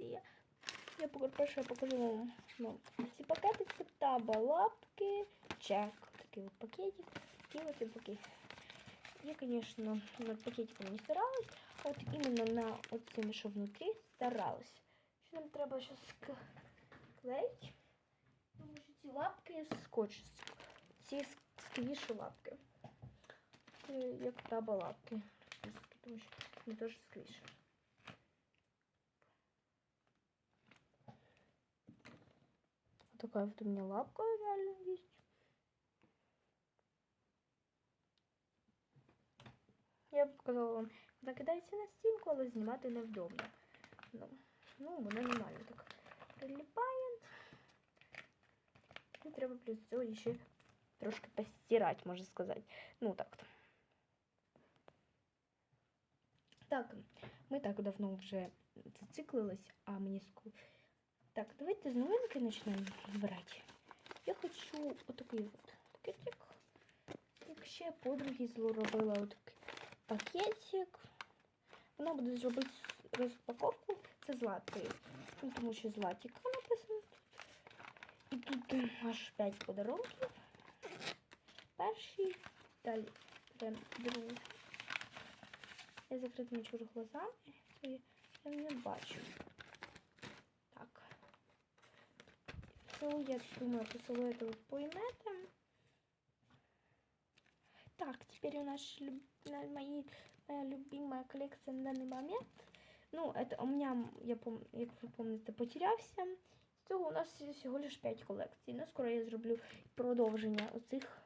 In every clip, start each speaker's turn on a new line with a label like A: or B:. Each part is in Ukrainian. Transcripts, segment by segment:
A: колекції. Я покажу, перше я покажу вам ну, ці пакетики, таба, лапки, чек. Такий от пакетик, такий от і пакет. Я, конечно, над пакетиком не старалась, а от іменно на от цим, що внутрі, старалась. Що нам треба зараз склеїти? Тому що ці лапки скотч. Ці сквіші лапки. Це як таба лапки. Тому що вони теж сквіші. такая вот у меня лапка реально есть. Я б показала вам, вона кидається на стінку, але знімати невдобно. Ну, ну вона нормально так прилипає. І треба плюс цього ще трошки постирати, можна сказати. Ну так. -то. Так, ми так давно вже зациклились, а мені ску. Так, почнемо брати. Я хочу отакий от пакетик. Як ще подруги зробила отакий пакетик. Вона буде зробити розпаковку. Це златкою. Ну, тому що златіка написано. І тут е, аж 5 подарунків. Перший, далі прям другий. Я закритими чужу глазами. Я не бачу. Так Все, я думаю, посылаю это вот по инетам. Так, теперь у нас люб- на- мои, моя любимая коллекция на данный момент. Ну, это у меня, я пом, як ви помните, потерявся. З цього у нас всього лиш 5 колекцій. Ну, скоро я зроблю продовження оцих,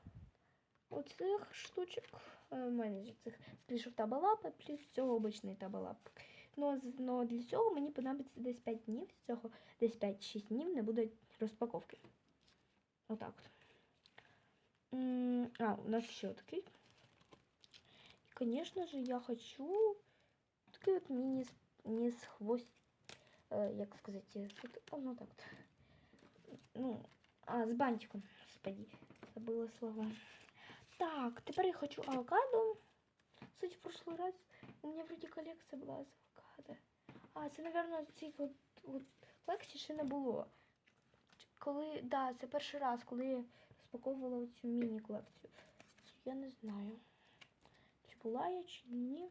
A: оцих штучок. Е, У мене ж цих сплішок табалапи, плюс цього обичний табалап. Ну, з- ну, для цього мені понадобиться десь 5 днів. З цього десь 5-6 днів не буде розпаковки. Отак от. М, А, у нас ще такий. І, звісно же, я хочу такий от міні, міні з хвост, е, як сказати, от, о, ну так. от. Ну, а, з бантиком, господи, забыла слова. Так, тепер я хочу авокадо. Кстати, в прошлый раз у меня вроде коллекция была з авокадо. А, це, напевно, цій колекції ще не було. Коли, да, це перший раз, коли я розпаковувала цю міні-колекцію. Я не знаю, чи була я, чи ні.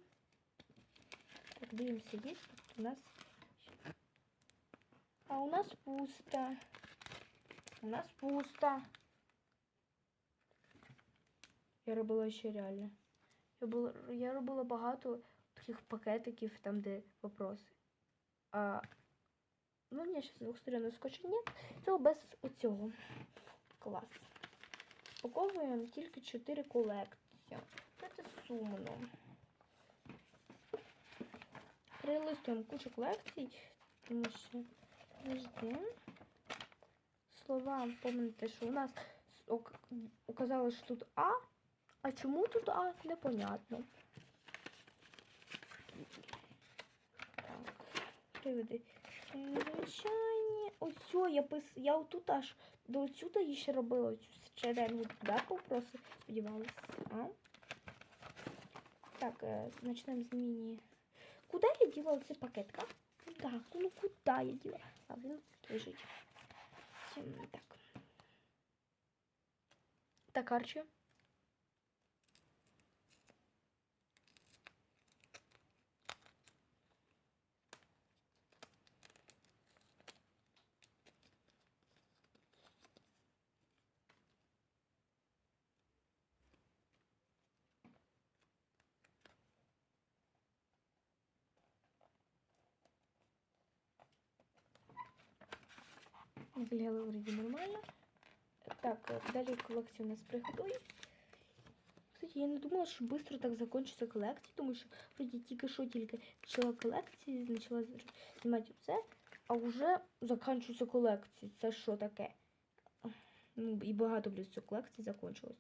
A: Так, дивимося, є тут у нас. А у нас пусто. У нас пусто. Я робила ще реально. Я, була, я робила багато таких пакетиків, там, де вопроси. А ну, у мене ще з двох сторон скотча нет. Цього без оцього. Клас. Упаковуємо тільки 4 колекції. Це сумно. Перелистуємо кучу колекцій, тому що завжди слова, пам'ятаєте, що у нас ок- указали, що тут А, а чому тут А, непонятно. Так, приведи. Ось все, я пис... я отут аж до сюди ще робила цю черенгу деков просто сподівалась. А? Так, е, почнемо з міні. Куди я діла оцей пакетка? Куда? Ну куди я діла? А він лежить. Так. Так, Арчі. Виглядало вроді нормально. Так, далі колекцію у нас приготує. Кстати, я не думала, що швидко так закінчиться колекція, тому що вроді тільки що тільки почала колекції, почала знімати це, а вже закінчується колекція. Це що таке? Ну, і багато плюс цю колекції закінчилось.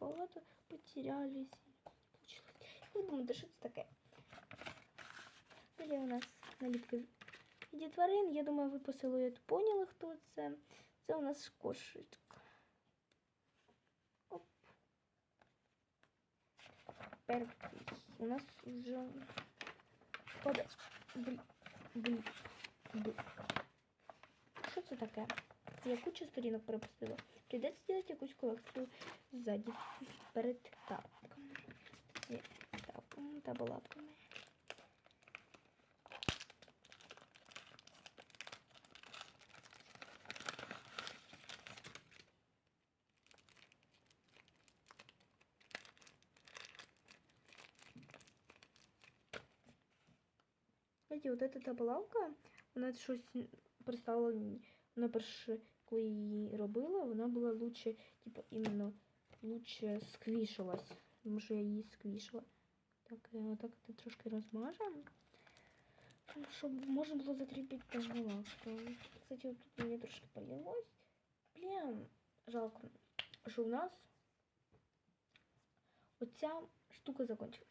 A: Багато потерялись. Ви думаєте, що це таке? Далі у нас наліпки Віді тварин, я думаю, ви по силуету поняли, хто це. Це у нас кошечка. Оп. Тепер у нас вже пода... Блін. Блін. Блін. таке. Я кучу сторінок перепустила. Прийдеться зробити якусь колекцію ззаді перед тапками. Ні, тапками та балапками. Знаєте, от эта табалавка, вона щось перестала, вона перше, коли її робила, вона була лучше, типу, іменно лучше сквішилась. Тому що я її сквішила. Так, е, отак це трошки розмажемо. Щоб можна було закріпити табалавку. Кстати, от тут мені трошки полилось. Блін, жалко, що у нас оця штука закончилась.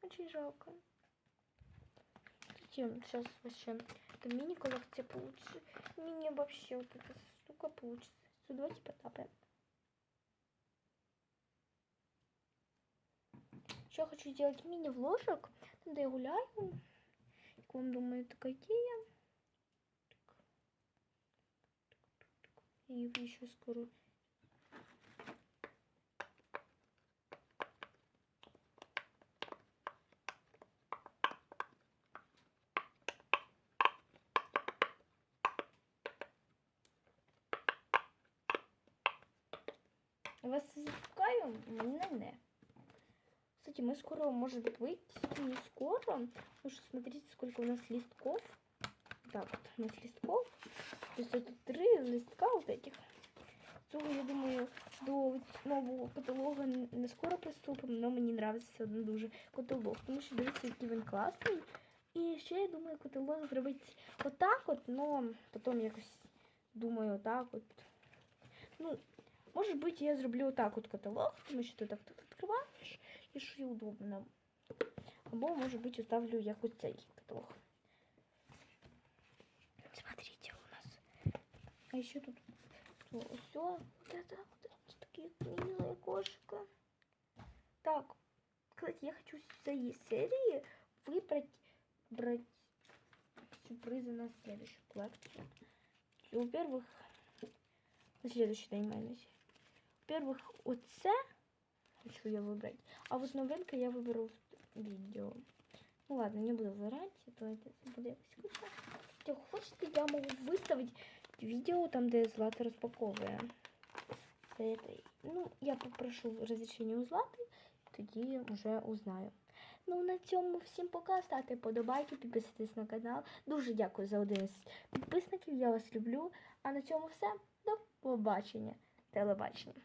A: Очень жалко. Сейчас вообще это мини-коллекция получится. Мини вообще вот эта штука получится. So, давайте потапаем. Еще хочу сделать мини-вложек. Тогда я гуляю. Как вам думаю, идея? Так. И еще скоро Вас запускаю? Не, не. Кстати, мы скоро, может быть, не скоро. Потому что смотрите, сколько у нас листков. Так, вот у нас листков. То есть это три листка вот этих. Цього, я думаю, до нового каталогу не скоро приступимо, але мені подобається все одно дуже каталог. Тому що дивіться, який він класний. І ще я думаю, каталог зробити отак от, но потім якось думаю, отак от. Ну, Может быть, я зроблю вот так вот каталог, тому що ти так тут відкриваєш і що і удобно. Або, может быть, оставлю як ось цей каталог. Смотрите, у нас. А еще тут все. Вот это, вот это такие милые кошки. Так, кстати, я хочу с этой серии выбрать брать сюрпризы на следующую коллекцию. Во-первых, на следующий день майонезе. Во-первых, оце хочу я выбрать. А вот новинка я выберу в видео. Ну ладно, не буду выбирать, то это буде якось скучно. Хотя хочете, я могу выставить видео там, де Злата розпаковує. Це этой. Ну, я попрошу розрішення у Злати, тоді вже узнаю. Ну, на цьому всім пока. Ставте подобайки, підписуйтесь на канал. Дуже дякую за 11 підписників. Я вас люблю. А на цьому все. До побачення. Телебачення.